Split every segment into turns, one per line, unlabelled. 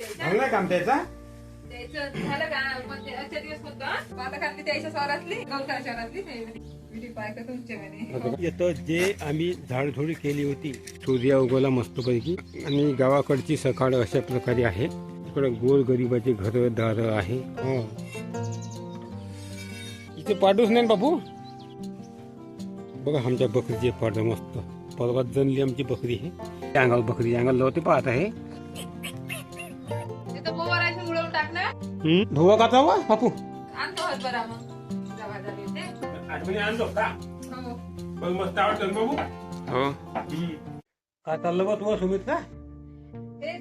झालं काम त्याचा?
झालं का? म्हणजे आजच्या दिवस होतं बालकांनी त्याच्या स्वरातली गवता शहरातली विधी पाय का तुमच्या म्हणे.
येतं जे आम्ही झाडझोडी केली होती सूर्य उगवला मस्तपैकी. आणि गावाकडची सकाळ अशा प्रकारे आहे. इकडे गोर गरिबाचे घर दार आहे. हो. इथे पाठवूच नाही ना बापू? बघा आमच्या बकरीचे पाठ मस्त. परवात जनली आमची बकरी. आहे अंगावर बकरी अंगाला लावते पाहत आहे. धुवा का चावा बापू?
आणतो हरभरा मग जवा झाली ते
आठवणी आणलो का?
हो.
बघ मस्त आवडतं बाबू? हो. काय चाललं बा तुम्हाला सुमित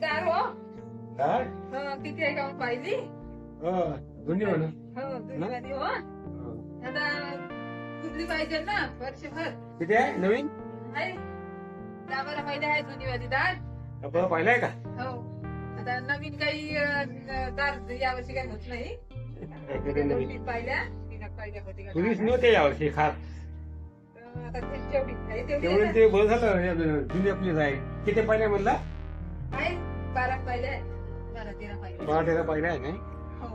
दार हो.
काय
हो, किती आहे का पाहिली? हो हो आता पाहिजे ना वर्षभर.
किती आहे? नवीन?
आहे. दहा बारा पहिले आहे जुनीवाली दार.
आपण पाहिलाय का?
हो. आता नवीन काही दार यावर्षी काही होत नाही. पाहिल्या पाहिल्या
पोलीस
काय?
नव्हते यावर्षी खास.
आता ते जेवढी आहे तेवढी
तेवढे
आहे
ते बरं झालं जुनी आपली आहे. किती पाहिल्या म्हणला?
ना. आहे बारा पाहिल्या आहे. बारा तेरा पाहिल्या
बारा तेरा पाहिल्या आहे नाही?
हो.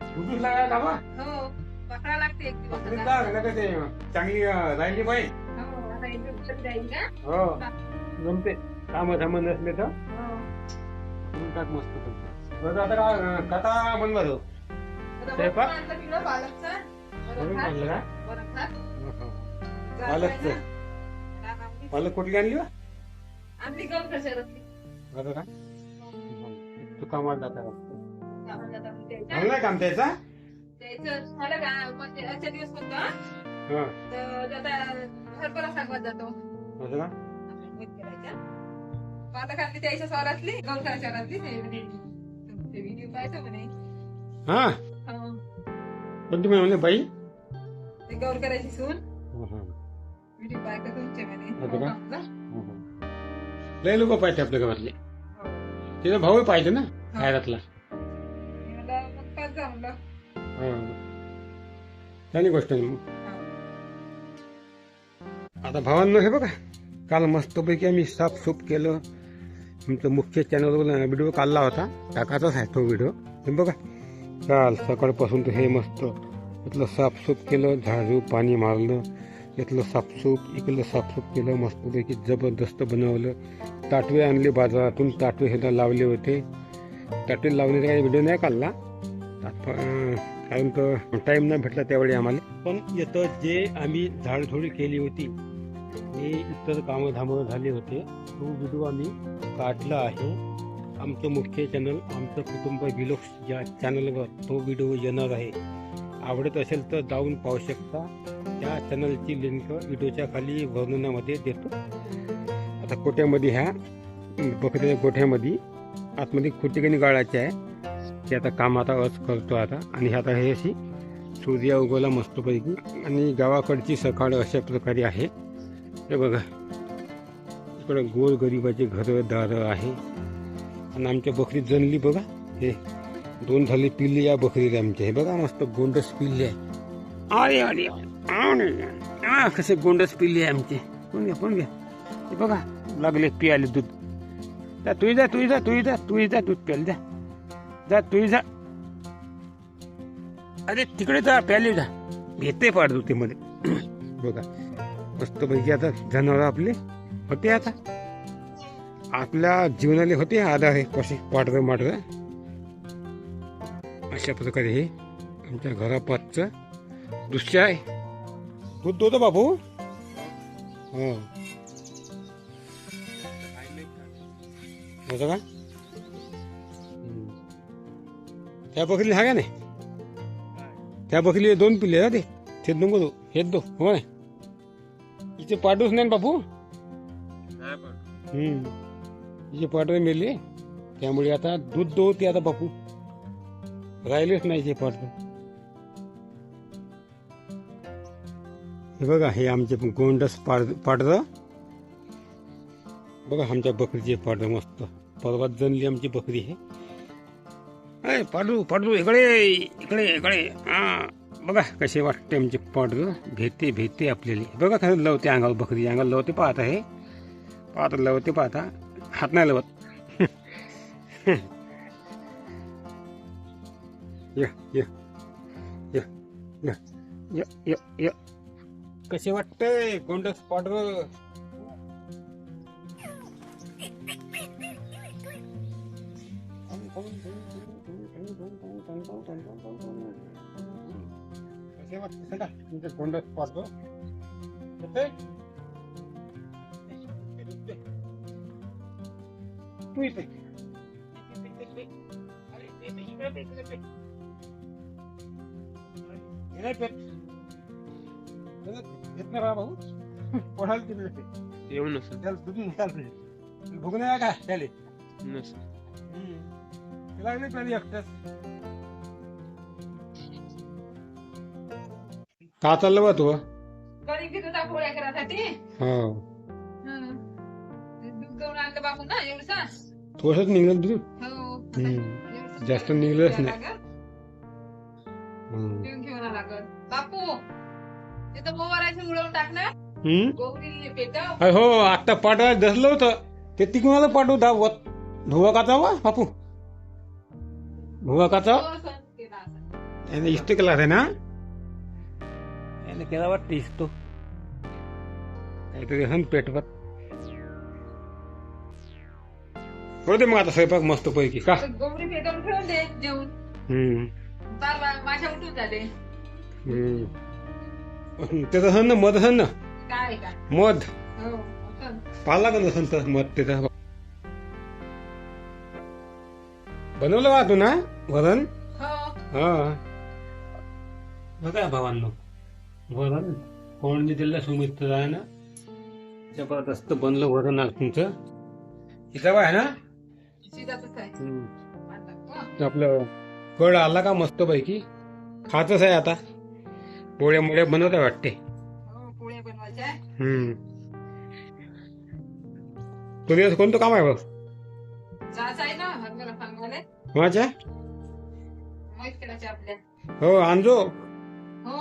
कुठून लागायला?
हो पकडा लागते एक दिवस.
कुठून
आता.
लाग- नका ते चांगली अं, राहिली पाहिजे
हो आता इंजेक्शन द्यायची का
हो. जमते. काम धाम नसले तर.
हो.
करून टाक मस्त आता का कथा स्वयंपाक?
आणलं
का? पालकचं? पालक कुठली आणली बा? का? तू कामाला जाता का नाही काम त्याचा?
द्यायचं. झालं का? म्हणजे आजच्या दिवस होतं.
हा.
तर आता हरभरा सांगत जातो.
का?
त्याच्या स्वरातली ते व्हिडिओ पाहायचं म्हणे
हा
हो.
पण तुम्ही म्हणले बाई
ते गौर करायची सून
हो, हो.
व्हिडिओ पाहायचं तुमचे म्हणे
होतं का?
हो?
हो, हो. लय लोक पाहिजे आपल्या गावातले
हो.
तिचा भाऊ पाहिजे ना खायरातला
मी म्हणलं, मग पाच जा म्हणलं.
चांगली गोष्ट आहे मग
हो.
आता भावांनो हे बघा काल मस्तपैकी आम्ही साफसूफ केलं तुमचं मुख्य चॅनलवर व्हिडिओ काढला होता. टाकाचाच आहे तो व्हिडिओ हे बघा. काल सकाळपासून तर हे मस्त. इथलं साफसूफ केलं झाडू पाणी मारलं. इथलं साफसूफ इकडलं साफसूफ केलं मस्तपैकी जबरदस्त बनवलं. ताटवे आणले बाजारातून. ताटवे हे लावले होते. ताटवे लावण्याचा काही व्हिडिओ नाही काढला. कारण तर टाईम नाही भेटला त्यावेळी आम्हाला. पण येतं जे आम्ही झाडझोडी केली होती हे इतर कामं धामं झाले होते. तो व्हिडिओ आम्ही काढला आहे. आमचं मुख्य चॅनल आमचं कुटुंब विलोक्स या चॅनलवर तो व्हिडिओ येणार आहे. आवडत असेल तर जाऊन पाहू शकता. त्या चॅनलची लिंक व्हिडिओच्या खाली वर्णनामध्ये देतो. आता कोट्यामध्ये ह्या बकऱ्या गोठ्यामध्ये आतमध्ये खुटिकणी गाळायची आहे. ते आता काम आता अस करतो आता. आणि आता हे अशी सूर्य उगवला मस्तपैकी. आणि गावाकडची सकाळ अशा प्रकारे आहे. हे बघा. इकडं गोर गरिबाचे घर दार आहे. आणि आमच्या बकरी जनली बघा. हे दोन झाले पिल्ले या बकरीला आमच्या. हे बघा मस्त गोंडस पिल्ले आहे. अरे अरे अरे. कसे गोंडस पिल्ले आहे आमचे. कोण घ्या कोण घ्या. हे बघा लागले पियाले दूध. जा तुही जा तुही जा तुही जा तुही जा दूध प्यायला जा. जा तुही जा. अरे तिकडे जा प्याले जा. घेते पाड ते मध्ये बघा. मस्त पैकी आता जनावर आपले होते आता. आपल्या जीवनाले होते आधार आहे कसे पाडर माडर अशा प्रकारे हे आमच्या घरापासचं दृश्य आहे. दूध दोतो बाबू हो. होतं का. त्या बकरीला हा का नाही? त्या बकरीला दोन पिल्ले ना ते? ते नको दो हेच दो हो नाही? इथे पाठवूच नाही ना बापू? हम्म. तिचे पाठवे मेले त्यामुळे आता दूध दो ते आता बापू. राहिलेच नाही ते पाठव हे बघा हे आमचे गोंडस पाड पाडरं बघा आमच्या बकरीचे पाडरं मस्त. परवात जनली आमची बकरी अय पाडू पाडू इकडे इकडे इकडे हा. बघा कसे वाटते आमचे ग भेटते भेटते आपल्याला. बघा खरं लवते अंगावर बकरी अंगावर लवते पाहत आहे पाहत लवते पाहता. हात नाही लवत. या या या कसे वाटतंय गोंड स्पॉट कसे स्पॉट तू इथे. येत नाही भाऊ. कोणाला तिथे
येऊ नसेल.
त्याला चालते भूक नाही. का त्याले.
नसेल.
तिला नाही कधी का चाललं बा तू
घरी घेत पोळ्या करासाठी
हो
हं. दूध घेऊन आणलं बापू ना एवढसा
थोडंच निघलं दूध
हो
हम्म.
एवढंसं
जास्त निघलंच
घेऊन
नाही.
लागल.
हम्म.
घेऊन घेऊन लागल बापू तिथं मोबाईल उडवून टाकणार
हम्म?
गौरी पेटाव
अरे हो आता पाठवायला दसलं होतं ते ती कोणाला पाठवू धावत धुवा काचा वा बापू धुवा काचा
केला असा.
याने इष्ट केला आहे ना याने केला वाटतं इष्ट काहीतरी हन पेटवत करू दे मग आता स्वयंपाक मस्त पैकी का?
ठेवून दे जेवून.
हम्म.
माझ्या उठून झाले
हम्म. त्याचं हन ना मध हन ना?
काय का
मध.
हो
का नसन तर मध त्याचा बनवलं का तू ना वरण?
हो.
हा. बघा भावांनो. वरण कोणी दिलं सुमित्र आहे ना जबरदस्त बनलं वरण आज तुमचं. इथं आहे ना. आपलं कळ आला का मस्त पैकी खातच आहे आता. पोळ्या मोळ्या बनवत आहे वाटते.
हो पोळ्या बनवायच्या.
हम्म. कोणतं काम आहे बघ?
जायचं आहे ना हरभरा सांगायला
माझ्या?
माहीत केलाचे आपल्या.
हो आणजो.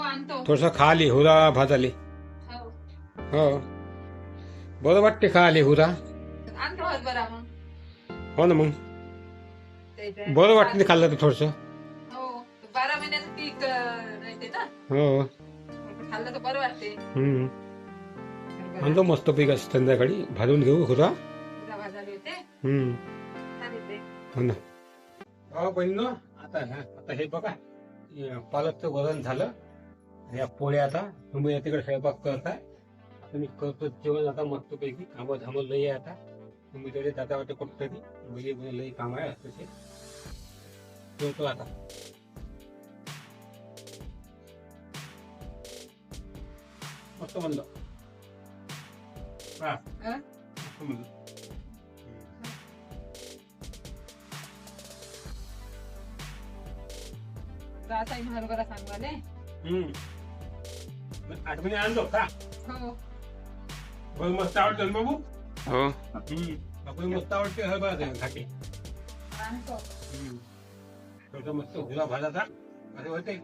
आणतो
थोडसा खाली हुरा भाजाले.
हो.
हो. बरं वाटते खाली हुरा
आणतो हरभरा मग.
हो ना मग.
ते.
बरं वाटते खाल्लं तर थोडस.
हो. बारा महिन्याचं पीक अं, राहते ना.
हो.
खाल्लं तर बरं वाटते.
हम्म. आणतो मस्त पीक आज संध्याकाळी. भाजून घेऊ हुरा
पुरा भाजायला येते
हम्म.
छान येते.
हो ना. हो बहिण आता ना आता हे बघा. पालकचं वरण झालं. या पोळ्या आता तुम्ही तिकडे स्वयंपाक करताय. आता मी करतो जेवण आता मस्त पैकी कामं धामं लई आहे आता. तुम्ही तरी जाता वाटते कुठं तरी म्हणजे म्हणजे लई काम आहे तसे जेवतो आता. मस्त म्हणलं हा? मस्त
सांगवाले
हम्म. आठवणी आणलो का
हो
बघ मस्त आवडतं ना बाबू
हो
हम्म आपण मस्त आवडते हरभरा ते घाटे
आणतो
हम्म थोडं मस्त हुरा भाजाचा असे होते